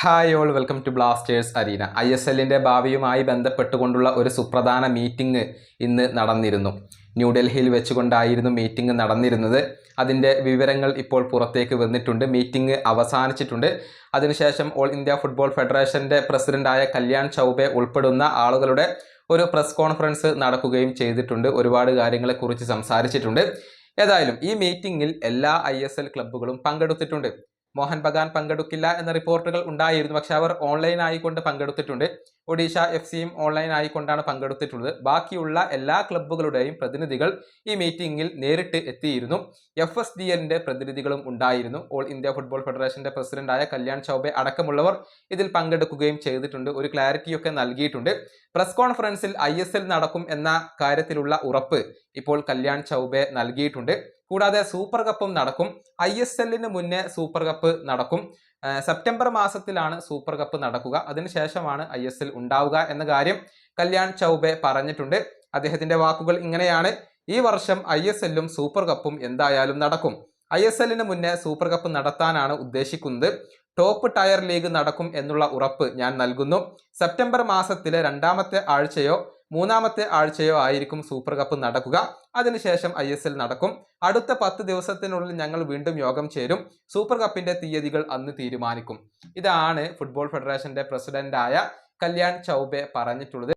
Hi all welcome to Blasters arena. I S എല്ലിന്റെ ഭാവിയുമായി ബന്ധപ്പെട്ടുകൊണ്ടുള്ള ഒരു സുപ്രധാന മീറ്റിംഗ് ഇന്ന് നടന്നിരുന്നു. ന്യൂഡൽഹിയിൽ വെച്ചുകൊണ്ടായിരുന്നു മീറ്റിംഗ് നടന്നിരുന്നത്. അതിന്റെ വിവരങ്ങൾ ഇപ്പോൾ പുറത്തേക്ക് വന്നിട്ടുണ്ട്. മീറ്റിംഗ് അവസാനിച്ചിട്ടുണ്ട്. അതിനുശേഷം ഓൾ ഇന്ത്യ ഫുട്ബോൾ ഫെഡറേഷന്റെ പ്രസിഡന്റായ കല്യാൺ ചൗബെ ഉൾപ്പെടുന്ന ആളുകളുടെ ഒരു പ്രസ് കോൺഫറൻസ് നടക്കുകയും ചെയ്തിട്ടുണ്ട്. ഒരുപാട് കാര്യങ്ങളെക്കുറിച്ച് സംസാരിച്ചിട്ടുണ്ട്. ഏതായാലും ഈ മീറ്റിംഗിൽ എല്ലാ ഐ എസ് എൽ ക്ലബ്ബുകളും പങ്കെടുത്തിട്ടുണ്ട്. മോഹൻ ബഗാൻ പങ്കെടുക്കില്ല എന്ന റിപ്പോർട്ടുകൾ ഉണ്ടായിരുന്നു. പക്ഷെ അവർ ഓൺലൈൻ ആയിക്കൊണ്ട് പങ്കെടുത്തിട്ടുണ്ട്. ഒഡീഷ എഫ് സിയും ഓൺലൈൻ ആയിക്കൊണ്ടാണ് പങ്കെടുത്തിട്ടുള്ളത്. ബാക്കിയുള്ള എല്ലാ ക്ലബ്ബുകളുടെയും പ്രതിനിധികൾ ഈ മീറ്റിംഗിൽ നേരിട്ട് എത്തിയിരുന്നു. എഫ് എസ് ഡി എല്ലിന്റെ പ്രതിനിധികളും ഉണ്ടായിരുന്നു. ഓൾ ഇന്ത്യ ഫുട്ബോൾ ഫെഡറേഷന്റെ പ്രസിഡന്റായ കല്യാൺ ചൗബെ അടക്കമുള്ളവർ ഇതിൽ പങ്കെടുക്കുകയും ചെയ്തിട്ടുണ്ട്. ഒരു ക്ലാരിറ്റിയൊക്കെ നൽകിയിട്ടുണ്ട്. പ്രസ് കോൺഫറൻസിൽ ഐ നടക്കും എന്ന കാര്യത്തിലുള്ള ഉറപ്പ് ഇപ്പോൾ കല്യാൺ ചൗബെ നൽകിയിട്ടുണ്ട്. കൂടാതെ സൂപ്പർ കപ്പും നടക്കും. ഐ എസ് എല്ലിന് മുന്നേ സൂപ്പർ കപ്പ് നടക്കും. സെപ്റ്റംബർ മാസത്തിലാണ് സൂപ്പർ കപ്പ് നടക്കുക. അതിനുശേഷമാണ് ഐ എസ് എൽ ഉണ്ടാവുക എന്ന കാര്യം കല്യാൺ ചൗബെ പറഞ്ഞിട്ടുണ്ട്. അദ്ദേഹത്തിന്റെ വാക്കുകൾ ഇങ്ങനെയാണ്. ഈ വർഷം ഐ എസ് എല്ലും സൂപ്പർ കപ്പും എന്തായാലും നടക്കും. ഐ എസ് എല്ലിന് മുന്നേ സൂപ്പർ കപ്പ് നടത്താനാണ് ഉദ്ദേശിക്കുന്നത്. ടോപ്പ് ടയർ ലീഗ് നടക്കും എന്നുള്ള ഉറപ്പ് ഞാൻ നൽകുന്നു. സെപ്റ്റംബർ മാസത്തിലെ രണ്ടാമത്തെ ആഴ്ചയോ മൂന്നാമത്തെ ആഴ്ചയോ ആയിരിക്കും സൂപ്പർ കപ്പ് നടക്കുക. അതിനുശേഷം ഐ എസ് എൽ നടക്കും. അടുത്ത പത്ത് ദിവസത്തിനുള്ളിൽ ഞങ്ങൾ വീണ്ടും യോഗം ചേരും. സൂപ്പർ കപ്പിന്റെ തീയതികൾ അന്ന് തീരുമാനിക്കും. ഇതാണ് ഫുട്ബോൾ ഫെഡറേഷന്റെ പ്രസിഡന്റായ കല്യാൺ ചൗബെ പറഞ്ഞിട്ടുള്ളത്.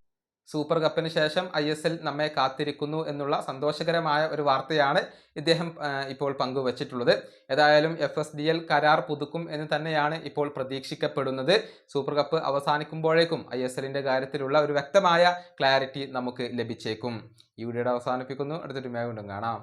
സൂപ്പർ കപ്പിന് ശേഷം ഐ എസ് എൽ നമ്മെ കാത്തിരിക്കുന്നു എന്നുള്ള സന്തോഷകരമായ ഒരു വാർത്തയാണ് ഇദ്ദേഹം ഇപ്പോൾ പങ്കുവച്ചിട്ടുള്ളത്. ഏതായാലും എഫ് എസ് ഡി എൽ കരാർ പുതുക്കും എന്ന് തന്നെയാണ് ഇപ്പോൾ പ്രതീക്ഷിക്കപ്പെടുന്നത്. സൂപ്പർ കപ്പ് അവസാനിക്കുമ്പോഴേക്കും ഐ എസ് എല്ലിന്റെ കാര്യത്തിലുള്ള ഒരു വ്യക്തമായ ക്ലാരിറ്റി നമുക്ക് ലഭിച്ചേക്കും. ഈ വീഡിയോയുടെ അവസാനിപ്പിക്കുന്നു. അടുത്തൊരു വീണ്ടും കാണാം.